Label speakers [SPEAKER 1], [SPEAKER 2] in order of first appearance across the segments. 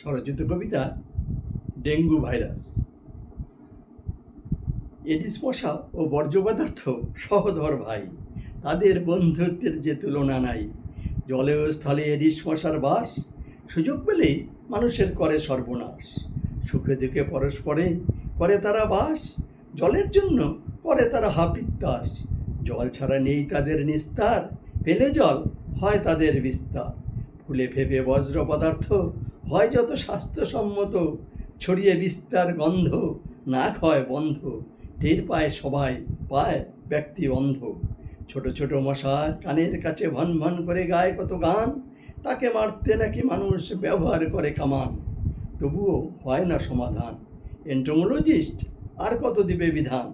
[SPEAKER 1] স্বরচিত কবিতা, dengue virus. Aedes মশা ও বর্জ্য পদার্থ সহধর ভাই। তাদের বন্ধুত্বের যে তুলনা নাই জলে ও স্থলে এডিস মশার বাস। সুযোগ পেলেই মানুষের করে সর্বনাশ। সুখে দুঃখে পরস্পরে করে তারা বাস। জলের জন্য করে তারা হাপিত্তাস জল ছাড়া নেই তাদের নিস্তার পেলে জল হয় তাদের বিস্তার। ফুলে ফেপে বজ্র পদার্থ হয় যত স্বাস্থ্যসম্মত, ছড়িয়ে বিস্তার গন্ধ নাক হয় বন্ধ, টের পায় সবাই, পায় ব্যক্তি অন্ধ। ছোট ছোট মশা কানের কাছে ভন ভন করে গায় কত গান, তাকে মারতে নাকি মানুষ ব্যবহার করে কামান। তবুও হয় না সমাধান। এন্টোমোলজিস্ট আর কত দিবে বিধান?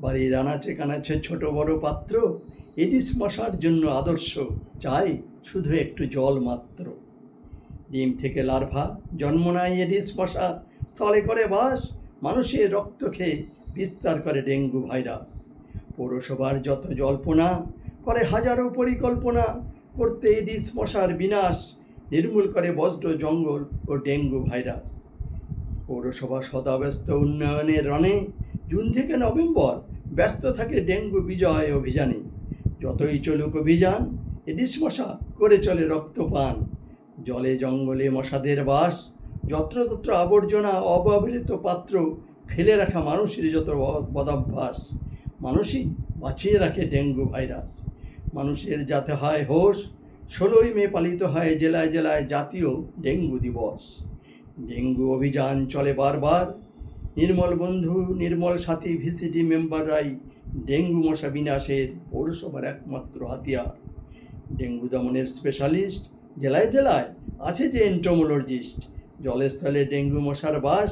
[SPEAKER 1] বাড়ির আনাচে কানাচে ছোট বড় পাত্র, এডিস মশার জন্য আদর্শ, চাই শুধু একটু জল মাত্র। ডিম থেকে লার্ভা, জন্ম নেয় এডিস মশা স্থলে করে বাস, মানুষের রক্ত খেয়ে বিস্তার করে ডেঙ্গু ভাইরাস। পৌরসভার যত জল্পনা, করে হাজারো পরিকল্পনা, করতে এডিস মশার বিনাশ নির্মূল করে বজ্র, জঙ্গল ও ডেঙ্গু ভাইরাস। পৌরসভা সদাব্যস্ত উন্নয়নের রণে জুন থেকে নভেম্বর ব্যস্ত থাকে ডেঙ্গু বিজয় অভিযানে। যতই চলুক অভিযান এডিস মশা করে চলে রক্তপান। জলে জঙ্গলে মশাদের বাস, যত্রতত্র আবর্জনা অব্যবহৃত পাত্র ফেলে রাখা মানুষের যত বদাভ্যাস, মানুষই বাঁচিয়ে রাখে ডেঙ্গু ভাইরাস। মানুষের যাতে হয় হোশ, ষোলোই মে পালিত হয় জেলায় জেলায় জাতীয় ডেঙ্গু দিবস। ডেঙ্গু অভিযান চলে বারবার। নির্মল বন্ধু, নির্মল সাথী ভিসিটি মেম্বাররাই ডেঙ্গু মশা বিনাশের পৌরসভার একমাত্র হাতিয়ার। ডেঙ্গু দমনের স্পেশালিস্ট জেলায় জেলায় আছে যে এন্টোমোলজিস্ট জলের স্থলে ডেঙ্গু মশার বাস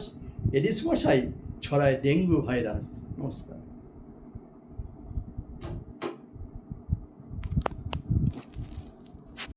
[SPEAKER 1] এডিস মশাই ছড়ায় ডেঙ্গু ভাইরাস। নমস্কার।